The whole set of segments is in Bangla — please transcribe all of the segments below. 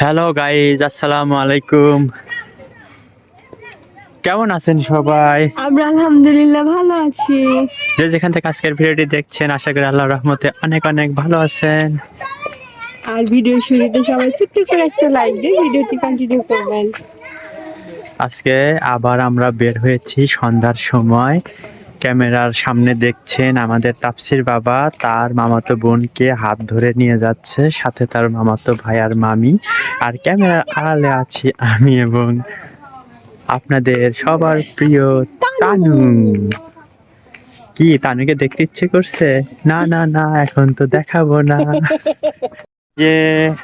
হ্যালো গাইজ আসসালামু আলাইকুম কেমন আছেন সবাই? আমরা আলহামদুলিল্লাহ ভালো আছি। যে যেখান থেকে আজকের ভিডিওটি দেখছেন আশা করি আল্লাহর রহমতে অনেক অনেক ভালো আছেন। আর ভিডিও শুরুতে সবাই ছোট্ট করে একটা লাইক দিয়ে ভিডিওটি কন্টিনিউ করবেন। আজকে আবার আমরা বের হয়েছি সন্ধ্যার সময়। ক্যামেরার সামনে দেখছেন আমাদের তাপসির বাবা। তার মামাতো বোনকে হাত ধরে নিয়ে যাচ্ছে সাথে তার মামাতো ভাই আর মামি। আর ক্যামেরার আড়ালে আছি আমি এবং আপনাদের সবার প্রিয় তানু। কি তানুকে দেখতে ইচ্ছে করছে? না না না এখন তো দেখাবো না। যে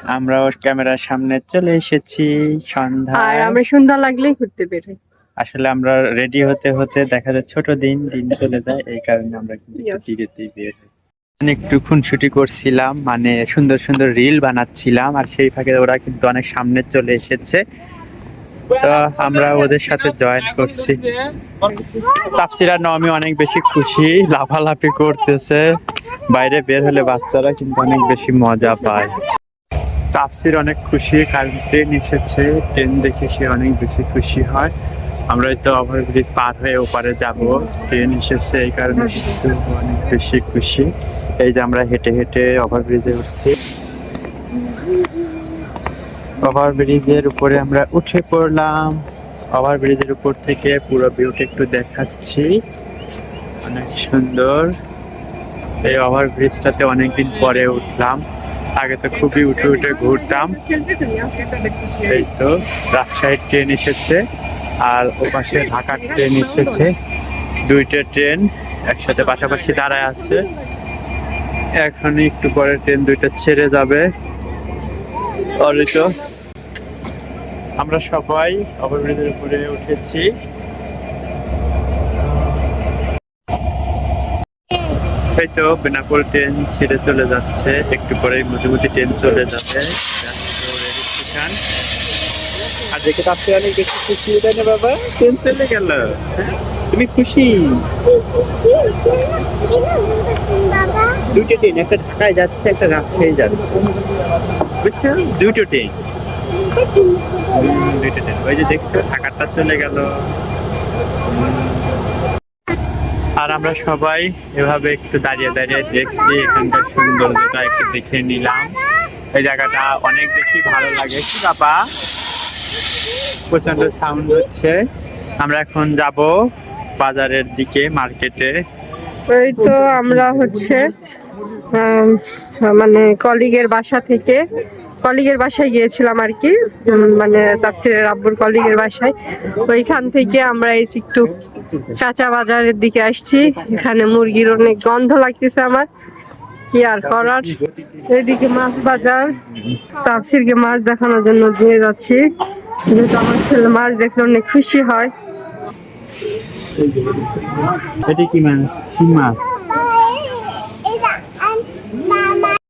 আমরা ক্যামেরার সামনে চলে এসেছি সন্ধ্যা আর আমরা সন্ধ্যা লাগলেই ঘুরতে বেরোই। আসলে আমরা রেডি হতে হতে দেখা যায় ছোট দিন দিন চলে যায় এই কারণে আমরা কিন্তু একটু ধীরেতেই বের হই। একটু খুনসুটি করছিলাম মানে সুন্দর সুন্দর রিল বানাচ্ছিলাম আর সেই ফাঁকে ওরা কিন্তু অনেক সামনে চলে এসেছে। তো আমরা ওদের সাথে জয়েন করছি। তাপসিরা নমি অনেক বেশি খুশি লাফালাফি করতেছে। বাইরে বের হলে বাচ্চারা কিন্তু অনেক বেশি মজা পায়। তাপসির অনেক খুশি কারণ ট্রেন এসেছে ট্রেন দেখে সে অনেক বেশি খুশি হয়। আমরা তো ওভারব্রিজ পার হয়ে ওপারে যাব। ট্রেন এসেছে এই কারণে অনেক বেশি খুশি। এই যে আমরা হেঁটে হেঁটে ওভারব্রিজে উঠছি। ওভারব্রিজের উপরে আমরা উঠে পড়লাম। ওভারব্রিজের উপর থেকে পুরো ভিউটা একটু দেখাচ্ছি। অনেক সুন্দর। এই ওভারব্রিজটাতে অনেকদিন পরে উঠলাম। আগে তো খুবই উঠে উঠে ঘুরতাম। এই তো রাজশাহীর ট্রেন এসেছে। আর ও পাশে ঢাকার ট্রেন এসেছে। দুইটা ট্রেন একসাথে পাশাপাশি দাঁড়ায় আছে। এখন একটু পরে ট্রেন দুইটা ছেড়ে যাবে। আমরা সবাই ওভারব্রিজের উপরে উঠেছি। এই তো, বেনাপোল ট্রেন ছেড়ে চলে যাচ্ছে। একটু পরেই মধ্যমতি ট্রেন চলে যাবে। দেখে তার থেকে অনেক বেশি খুশি তাই না বাবা? ট্রেন চলে গেল। হ্যাঁ? তুমি খুশি? দুটো ট্রেন, একটা ঢাকায় যাচ্ছে, একটা রাজশাহী যাচ্ছে। বুঝছ? দুটো ট্রেন। দুটো ট্রেন। ওই যে দেখছ, ঢাকাটা চলে গেল। আর আমরা সবাই এভাবে একটু দাঁড়িয়ে দাঁড়িয়ে দেখছি, এখানকার সৌন্দর্যটা একটু দেখে নিলাম। এই জায়গাটা অনেক বেশি ভালো লাগে। কি বাবা? প্রচণ্ড সাউন্ড হচ্ছে। আমরা এখন যাব বাজারের দিকে, মার্কেটে। ওই তো আমরা হচ্ছে মানে কলিগের বাসা থেকে, কলিগের বাসায় গিয়েছিলাম আর কি মানে তাফসিরের আব্বুর কলিগের বাসায়। ওইখান থেকে আমরা এই একটু কাঁচা বাজারের দিকে আসছি, এখানে মুরগির অনেক গন্ধ লাগতেছে আমার। কি আর করার? এদিকে মাছ বাজার, তাফসিরকে মাছ দেখানোর জন্য নিয়ে যাচ্ছি। যেহেতু আমার ছেলে মাছ দেখলে অনেক খুশি হয়। এটি কি মাছ? কি মাছ?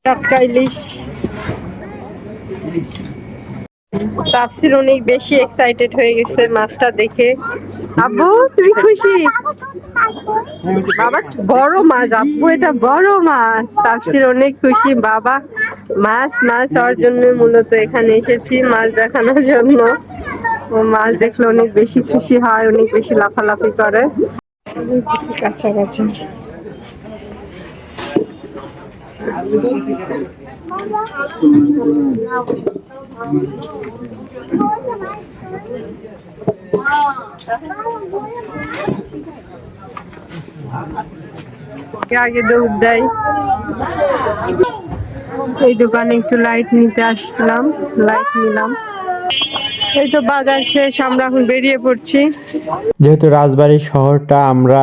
টাটকা ইলিশ। তাফসির অনেক বেশি এক্সাইটেড হয়ে গেছে মাছটা দেখে। আব্বু তুমি খুশি? বাবা, বড় মাছ আব্বু এটা বড় মাছ। তাফসির অনেক খুশি, বাবা। মাছ মাছ হওয়ার জন্য মূলত এখানে এসেছি, মাছ দেখানোর জন্য। ও মাছ দেখলে অনেক বেশি খুশি হয়, অনেক বেশি লাফালাফি করে। কাছা কাছা আগে দৌড় দেয় এই দোকানে একটু লাইট নিতে আসছিলাম লাইট নিলাম। এই তো বাজার শেষ আমরা এখন বেরিয়ে পড়ছি। যেহেতু রাজবাড়ী শহরটা আমরা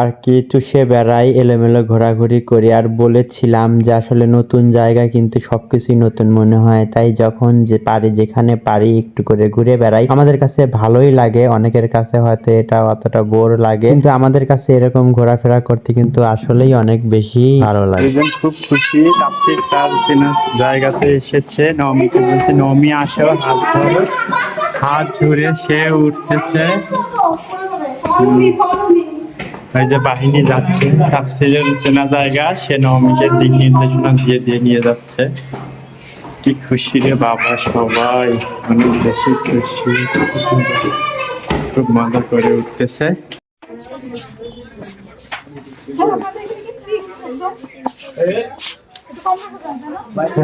আর কি চুষে বেড়াই এলোমেলো ঘোরাঘুরি করি আর বলেছিলাম যে আসলে নতুন জায়গা কিন্তু সবকিছুই নতুন মনে হয়। তাই যখন যে পারি যেখানে পারি একটু করে ঘুরে বেড়াই। আমাদের কাছে ভালোই লাগে অনেকের কাছে হয়তো এটা অতটা বোর লাগে। কিন্তু আমাদের কাছে এরকম ঘোরাফেরা করতে কিন্তু আসলেই অনেক বেশি ভালো লাগে। খুব খুশি তাপসির তার জায়গাতে এসেছে। নবমীকে বলছে নবমী আসো হাত ধরো। হাত ধরে সে উঠতেছে। এই যে বাহিনী যাচ্ছে তাপসিরের চেনা জায়গা সে নবমীকে দিক নির্দেশনা দিয়ে দিয়ে নিয়ে যাচ্ছে। কি খুশি রে বাবা সবাই অনেক বেশি খুশি। খুব মজা করে উঠতেছে।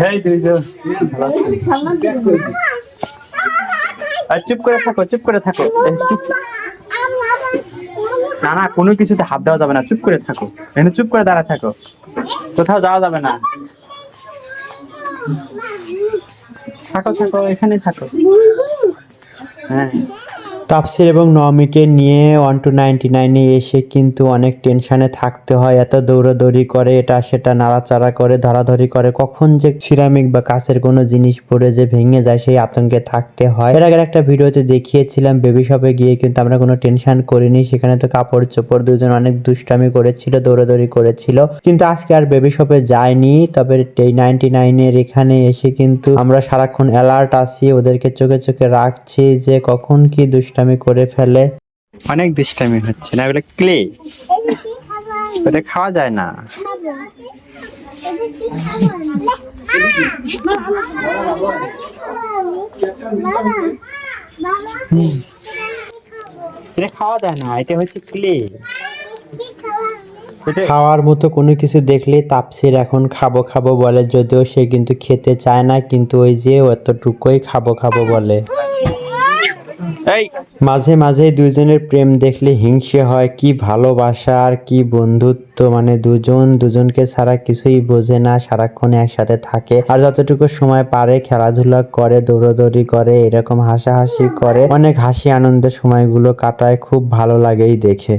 এই দুইজন। চুপ করে থাকো, চুপ করে থাকো। না না, কোনো কিছুতে হাত দেওয়া যাবে না, চুপ করে থাকো। এখানে চুপ করে দাঁড়া থাকো। কোথাও যাওয়া যাবে না। থাকো থাকো এখানে থাকো। হ্যাঁ। তাপসির এবং নমিকে নিয়ে ওয়ান টু নাইনটি নাইনে এসে কিন্তু অনেক টেনশনে থাকতে হয়, এত দৌড়াদৌড়ি করে, এটা সেটা নাড়াচাড়া করে, ধরাধরি করে, কখন যে সিরামিক বা কাছের কোনো জিনিস পড়ে যে ভেঙে যায় সেই আতঙ্কে থাকতে হয়। এর আগের একটা ভিডিওতে দেখিয়েছিলাম বেবি শপে গিয়ে কিন্তু আমরা কোনো টেনশন করিনি, সেখানে তো কাপড় চোপড় দুজন অনেক দুষ্টামি করেছিল, দৌড়াদৌড়ি করেছিল। কিন্তু আজকে আর বেবি শপে যায়নি তবে এই নাইনটি নাইনের এখানে এসে কিন্তু আমরা সারাক্ষণ অ্যালার্ট আছি, ওদেরকে চোখে চোখে রাখছি যে কখন কি দুষ্টামি করে ফেলে। অনেক দুষ্টামি হচ্ছে না এগুলো ক্লে ওটা খাওয়া যায় না। এটা খাওয়া যায় না এটা হচ্ছে ক্লে খাওয়ার মতো কোনো কিছু দেখলে তাপসির এখন খাব খাব বলে যদিও সে কিন্তু খেতে চায় না কিন্তু ওই যে অতটুকুই খাব খাব বলে। এই। মাঝে মাঝে দুজনের প্রেম দেখলে হিংসে হয়, কি ভালোবাসা আর কি বন্ধুত্ব মানে দুজন দুজনকে ছাড়া কিছুই বোঝে না, সারাক্ষণ একসাথে থাকে। আর যতটুকু সময় পারে, খেলাধুলা করে, দৌড়াদৌড়ি করে, এরকম হাসাহাসি করে, অনেক হাসি আনন্দের সময়গুলো কাটায়, খুব ভালো লাগেই দেখে।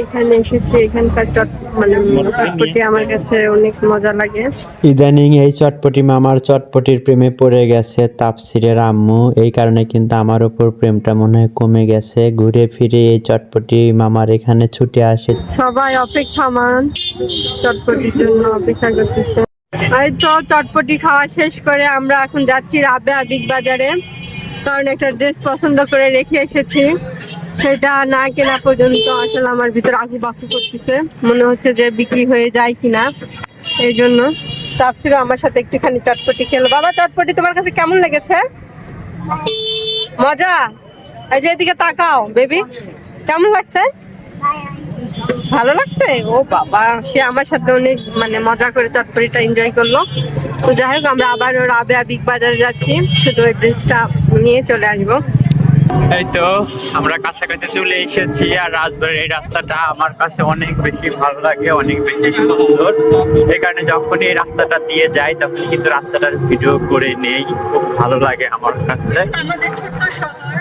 এখানে এসেছি এখানকার চট মানে চটপটি আমার কাছে অনেক মজা লাগে। ইদানিং এই চটপটি মামার চটপটির প্রেমে পড়ে গেছে তাপসিরের আম্মু। এই কারণে কিন্তু আমার ওপর প্রেমটা মনে হয় কমে গেছে। ঘুরে ফিরে এই চটপটি মামার এখানে ছুটে আসে। সবাই অপেক্ষামান চটপটির জন্য অপেক্ষা করতেছে। এই তো চটপটি খাওয়া শেষ করে আমরা এখন যাচ্ছি রাবেয়া বিগ বাজারে। কারণ একটা ড্রেস পছন্দ করে রেখে এসেছি। সেটা না কেনা পর্যন্ত আসলে আমার ভিতর আগু বাকু করতেছে। মনে হচ্ছে যে বিক্রি হয়ে যায় কিনা। এই জন্য তাপসিরও আমার সাথে একটুখানি চটপটি খেলো। বাবা, চটপটি তোমার কাছে কেমন লেগেছে? মজা? এই যে এদিকে তাকাও বেবি কেমন লাগছে? ভালো লাগছে? ও বাবা, সে আমার সাথে অনেক মানে মজা করে চটপটিটা এনজয় করল। তো যাই হোক, আমরা আবার রাবেয়া বিগ বাজারে যাচ্ছি। শুধু ওই ড্রেসটা নিয়ে চলে আসব। এই তো, আমরা কাছাকাছি চলে এসেছি আর রাজবাড়ির এই রাস্তাটা আমার কাছে অনেক বেশি ভালো লাগে, অনেক বেশি সুন্দর। এই কারণে যখন এই রাস্তাটা দিয়ে যাই তখন কিন্তু রাস্তাটার ভিডিও করে নেই। খুব ভালো লাগে আমার কাছে। আমাদের ছোট্ট শহর।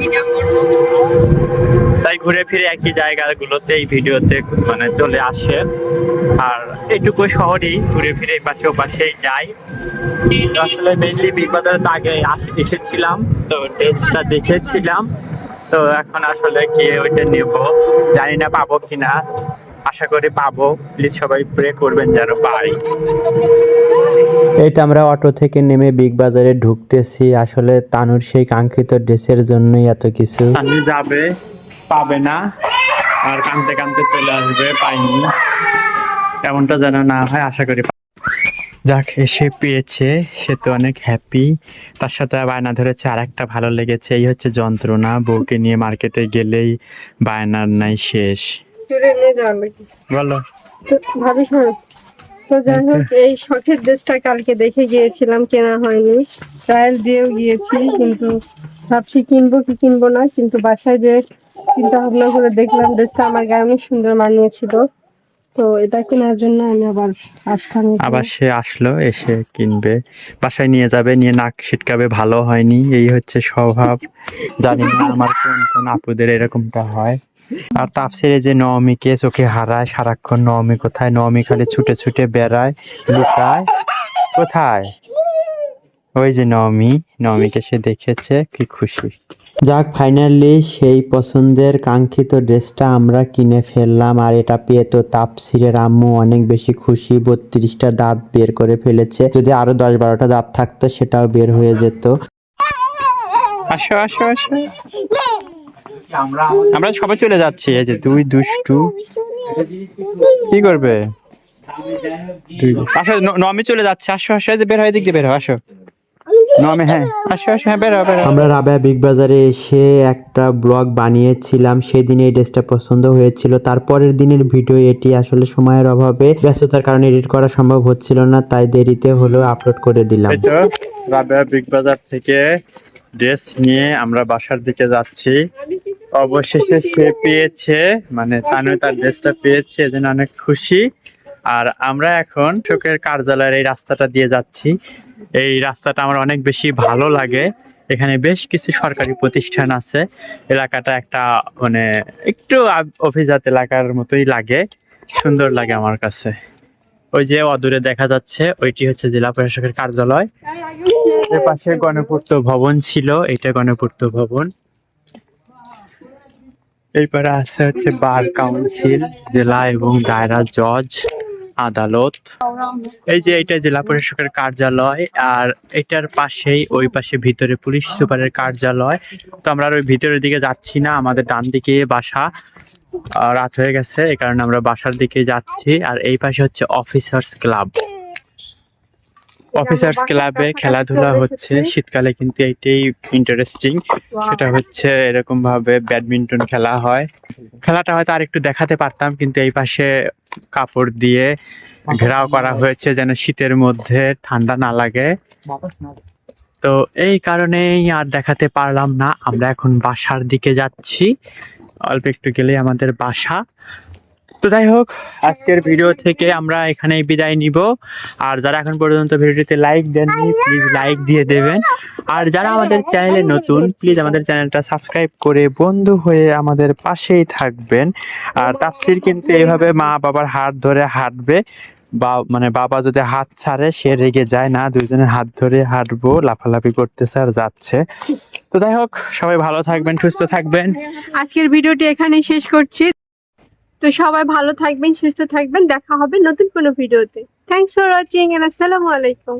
ভিডিও করব? তাই ঘুরে ফিরে একই জায়গাগুলোতে এই ভিডিওতে মানে চলে আসে। আর এইটুকু শহরেই ঘুরে ফিরে পাশে পাশেই যাই। আসলে মেইনলি বিগ বাজারে তো আগে এসেছিলাম তো ড্রেসটা দেখেছিলাম। তো এখন আসলে গিয়ে ওইটা নেব জানি না পাবো কিনা। আশা করি পাবো প্লিজ সবাই প্রে করবেন যেন পাই। এই তো আমরা অটো থেকে নেমে বিগ বাজারে ঢুকতেছি। আসলে তানুর সেই কাঙ্ক্ষিত ড্রেসের জন্যই এত কিছু। যাবে। পাবে না। আর কানতে কানতে চলে আসবে পাইনি। এমনটা যেন না হয় আশা করি যাক এসে পেয়েছে সে তো অনেক হ্যাপি তার সাথে বায়না ধরেছে আর একটা ভালো লেগেছে। এই হচ্ছে যন্ত্রণা বউকে নিয়ে মার্কেটে গেলেই বায়নার নাই শেষ। বলো। ভাবি তো যাই হোক এই শখের ড্রেসটা কালকে দেখে গিয়েছিলাম কেনা হয়নি। ট্রায়াল দিয়েও গিয়েছি কিন্তু ভাবছি কিনবো কি কিনবো না কিন্তু বাসায় যে চিন্তা ভাবনা করে দেখলাম ড্রেসটা আমার গায়ে অনেক সুন্দর মানিয়েছিল। তো এটা কেনার জন্য আমি আবার আসলাম আবার সে আসলো এসে কিনবে। বাসায় নিয়ে যাবে নিয়ে নাক ছিটকাবে ভালো হয়নি। এই হচ্ছে স্বভাব। জানি না আমার কোন কোন আপুদের এরকমটা হয়। আর তাপসের যে নবমীকে চোখে হারায়, সারাক্ষণ নবমী কোথায়? নবমী খালি ছুটে ছুটে বেড়ায়, লুকায়। কোথায়? ওই যে নবমী নবমীকে সে দেখেছে, কি খুশি। যাক ফাইনালি সেই পছন্দের কাঙ্ক্ষিত ড্রেসটা আমরা কিনে ফেললাম, আর এটা পেয়ে তো তাপসিরের আম্মু অনেক বেশি খুশি। বত্রিশটা দাঁত বের করে ফেলেছে। যদি আরও দশ বারোটা দাঁত থাকতো, সেটাও বের হয়ে যেত। আসো আসো আসো। আমরা সবাই চলে যাচ্ছি এই যে তুই দুষ্টু। কি করবে? আসো নমি চলে যাচ্ছে আসো আসো যে বের হয় দিক দিয়ে বের হও আসো। নমি হ্যাঁ আসো আসো হ্যাঁ বের বের আমরা রাবেয়া বিগ বাজারে এসে একটা ব্লগ বানিয়েছিলাম সেদিনে এই ড্রেসটা পছন্দ হয়েছিল। তারপরের দিনের ভিডিও এটি আসলে সময়ের অভাবে ব্যস্ততার কারণে এডিট করা সম্ভব হচ্ছিল না তাই দেরিতে হলেও আপলোড করে দিলাম। রাবেয়া বিগ বাজার থেকে ড্রেস নিয়ে আমরা বাসার দিকে যাচ্ছি। অবশেষে সে পেয়েছে মানে তানু তার ড্রেসটা পেয়েছে, এজন্য অনেক খুশি। আর আমরা এখন শোকের কার্যালয়ের এই রাস্তাটা দিয়ে যাচ্ছি। এই রাস্তাটা আমার অনেক বেশি ভালো লাগে। এখানে বেশ কিছু সরকারি প্রতিষ্ঠান আছে। এলাকাটা একটা মানে একটু অভিজাত এলাকার মতোই লাগে। সুন্দর লাগে আমার কাছে। ওই যে অদূরে দেখা যাচ্ছে, ওইটি হচ্ছে জেলা প্রশাসকের কার্যালয়। এর পাশে গণপূর্ত ভবন ছিল এটা গণপূর্ত ভবন। এরপরে আছে হচ্ছে বার কাউন্সিল, জেলা এবং দায়রা জজ। আদালত। এই যে এটা জেলা প্রশাসকের কার্যালয়, আর এটার পাশেই, ওই পাশে ভিতরে পুলিশ সুপারের কার্যালয়। তো আমরা আর ওই ভিতরের দিকে যাচ্ছি না, আমাদের ডান দিকে বাসা রাত হয়ে গেছে এই কারণে আমরা বাসার দিকে যাচ্ছি, আর এই পাশে হচ্ছে অফিসার্স ক্লাব। অফিসার্স ক্লাবে খেলাধুলা হচ্ছে শীতকালে কিন্তু এইটাই ইন্টারেস্টিং সেটা হচ্ছে এরকম ভাবে ব্যাডমিন্টন খেলা হয়। খেলাটা হয়তো আর একটু দেখাতে পারতাম কিন্তু এই পাশে কাপড় দিয়ে ঘেরাও করা হয়েছে যেন শীতের মধ্যে ঠান্ডা না লাগে। তো এই কারণেই আর দেখাতে পারলাম না। আমরা এখন বাসার দিকে যাচ্ছি। অল্প একটু গেলেই আমাদের বাসা। তো যাই হোক, আজকের ভিডিও থেকে আমরা এখানে বিদায় নিব। আর যারা এখন পর্যন্ত ভিডিওটিতে লাইক দেননি প্লিজ লাইক দিয়ে দেবেন। আর যারা আমাদের চ্যানেলে নতুন প্লিজ আমাদের চ্যানেলটা সাবস্ক্রাইব করে বন্ধু হয়ে আমাদের পাশেই থাকবেন। আর তাফসির কিন্তু এইভাবে মা বাবার হাত ধরে হাঁটবে। বা মানে বাবা যদি হাত ছাড়ে, সে রেগে যায় না। দুইজনে হাত ধরে হাঁটবো, লাফালাফি করতেছে আর যাচ্ছে। তো যাই হোক, সবাই ভালো থাকবেন, সুস্থ থাকবেন। আজকের ভিডিওটি এখানেই শেষ করছি। তো সবাই ভালো থাকবেন, সুস্থ থাকবেন। দেখা হবে নতুন কোনো ভিডিওতে। থ্যাংকস ফর ওয়াচিং এন্ড আসসালামু আলাইকুম